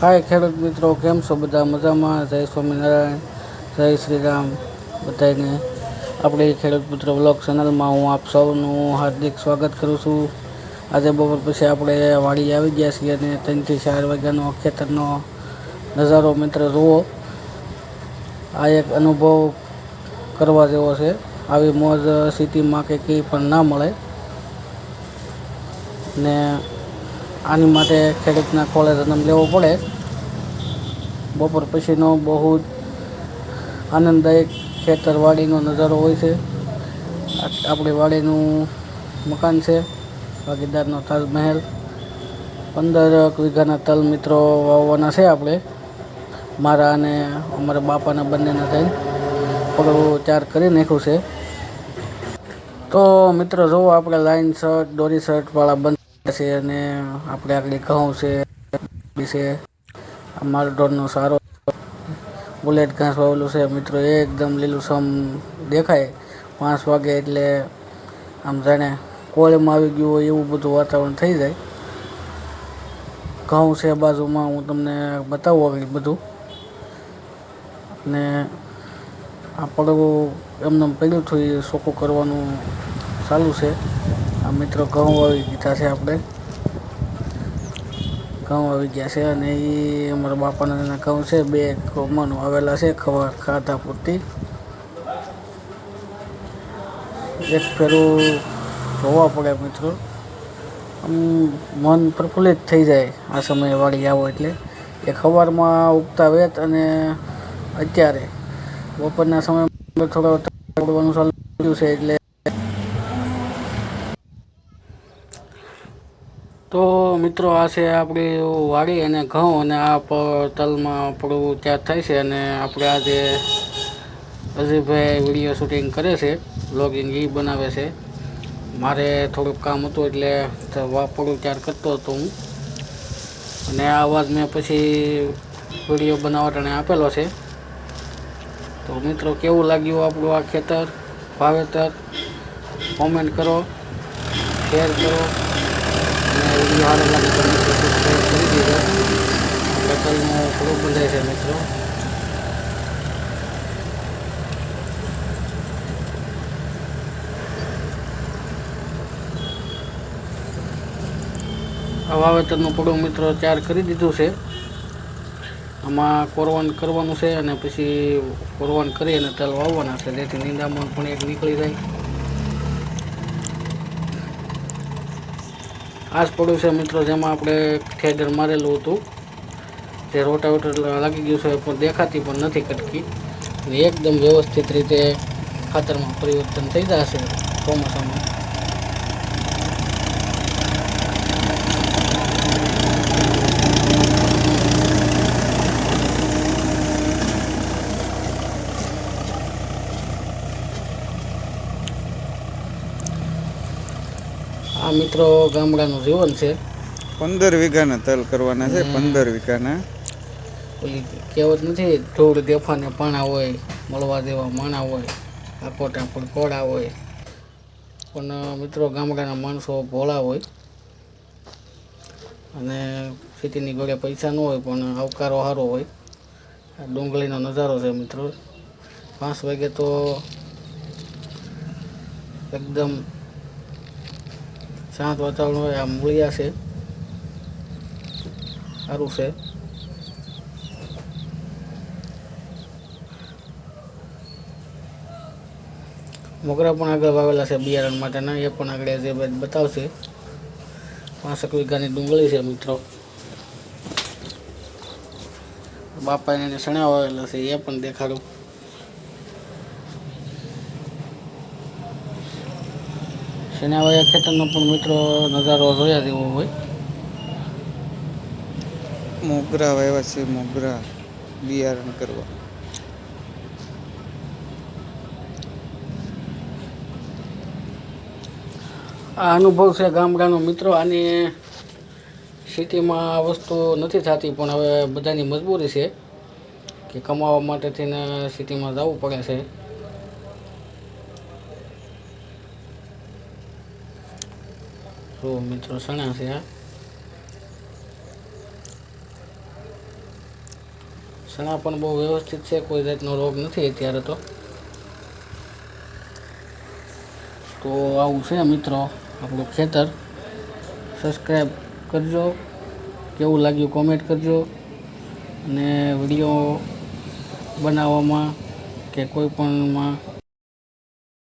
હાય ખેડૂત મિત્રો, કેમ છો બધા? મજામાં? જય સ્વામિનારાયણ, જય શ્રી રામ બધાને આપણે ખેડૂત મિત્રો બ્લોગ ચેનલમાં હું આપ સૌનું હાર્દિક સ્વાગત કરું છું. આજે બપોર પછી આપણે વાડી આવી ગયા છીએ અને ત્રણથી ચાર વાગ્યાનો ખેતરનો નજારો મિત્ર જુઓ. આ એક અનુભવ કરવા જેવો છે. આવી મોજ સિટીમાં કે કંઈ પણ ના મળે. ને આની માટે ખેડૂતના ખોળે જન્મ લેવો પડે. બપોર પછીનો બહુ જ આનંદદાયક ખેતરવાડીનો નજારો હોય છે. આપણી વાડીનું મકાન છે, ભાગીદારનો તાજમહેલ પંદર વીઘાના તલ મિત્રો વાવવાના છે આપણે. મારા અને અમારા બાપાના બંનેના થઈને થોડું ચાર કરી નાખ્યું છે. તો મિત્રો જુઓ આપણે લાઈન શર્ટ, દોરી શર્ટ વાળા બંધ છે અને આપણે આગળ ઘઉં છે છે. માલઢોરનો સારો બુલેટ ઘાસ વાવેલું છે. મિત્રો, એકદમ લીલુંછમ દેખાય. પાંચ વાગે એટલે આમ જાણે કોળમાં આવી ગયું હોય એવું બધું વાતાવરણ થઈ જાય. ઘઉં છે બાજુમાં, હું તમને બતાવું આગળ બધું. ને આ પડવું એમને એમ પડ્યું હતું એ સોકું કરવાનું ચાલુ છે. આ મિત્રો ઘઉં આવી દીધા છે આપણે. ઘઉં આવી ગયા છે અને એ અમારા બાપાના ઘઉં છે, બે મણ આવેલા છે ખવા ખાધા પૂરતી. એક ફેરું જોવા પડે મિત્રો. આમ મન પ્રફુલ્લિત થઈ જાય આ સમયે વાળી આવો એટલે. એ ખવારમાં ઉગતા વેત અને અત્યારે. બપોરના સમયમાં થોડો ચાલુ છે એટલે તો મિત્રો આ છે આપણી વાડી અને ઘઉં અને આ તલમાં આપણું ત્યાં થાય છે અને આપણે આજે અજયભાઈ વીડિયો શૂટિંગ કરે છે બ્લોગિંગ એ બનાવે છે. મારે થોડુંક કામ હતું એટલે વાપરું ત્યાર કરતો હતો હું. અને આ અવાજ મેં પછી વીડિયો બનાવવા ટાણે આપેલો છે. તો મિત્રો કેવું લાગ્યું આપણું આ ખેતર? વાવેતર? કોમેન્ટ કરો શેર કરો. વીડિયો સારો લાગે સબસ્ક્રાઈબ કરી દીધો આપણે કલનું થોડું બંધાય છે મિત્રો વાવેતરનું પડું મિત્રો ચાર કરી દીધું છે. આમાં કોરવાન કરવાનું છે અને પછી કોરવાન કરી અને તલ વાવવાના છે. જેથી નિંદામણ પણ એક નીકળી જાય. આ પડ્યું છે મિત્રો, જેમાં આપણે થેડર મારેલું હતું. જે રોટાવેટર લાગી ગયું છે, પણ દેખાતી પણ નથી કટકી. એકદમ વ્યવસ્થિત રીતે ખાતરમાં પરિવર્તન થઈ જશે ચોમાસામાં. આ મિત્રો ગામડાનું જીવન છે. પંદર વીઘાના તલ કરવાના છે પંદર વીઘાના. ઓલી કહેવત નથી ધૂળ દેફાને પાણા હોય મળવા દેવા માણા હોય આકોટા પણ કોળા હોય. પણ મિત્રો ગામડાના માણસો ભોળા હોય. અને સિટીની ગળે પૈસા ન હોય પણ આવકારો સારો હોય. આ ડુંગળીનો નજારો છે મિત્રો. પાંચ વાગે તો એકદમ શાંત વાતાવરણ હોય આ મૂળિયા છે. સારું છે. મોગરા પણ આગળ વાવેલા છે બિયારણ માટેના, એ પણ આગળ જે બતાવશે. પાંસઠ વીઘાની ડુંગળી છે મિત્રો. બાપાને સણા વાવેલા છે, એ પણ દેખાડું. શેના વાયા ખેતરનો પણ મિત્રો નજારો જોયા જેવો હોય. મોગરા વાવ્યા છે મોગરા. બિયારણ કરવા. આ અનુભવ છે ગામડાનો મિત્રો. આની સિટીમાં આ વસ્તુ નથી થતી પણ હવે બધાની મજબૂરી છે કે કમાવા માટે થઈને સિટીમાં જવું પડે છે. જો મિત્રો સણા છે આ. ચણા પણ બહુ વ્યવસ્થિત છે, કોઈ જાતનો રોગ નથી અત્યારે તો. તો આવું છે મિત્રો આપણું ખેતર. સબસ્ક્રાઈબ કરજો, કેવું લાગ્યું કોમેન્ટ કરજો. અને વીડિયો બનાવવામાં કે કોઈ પણમાં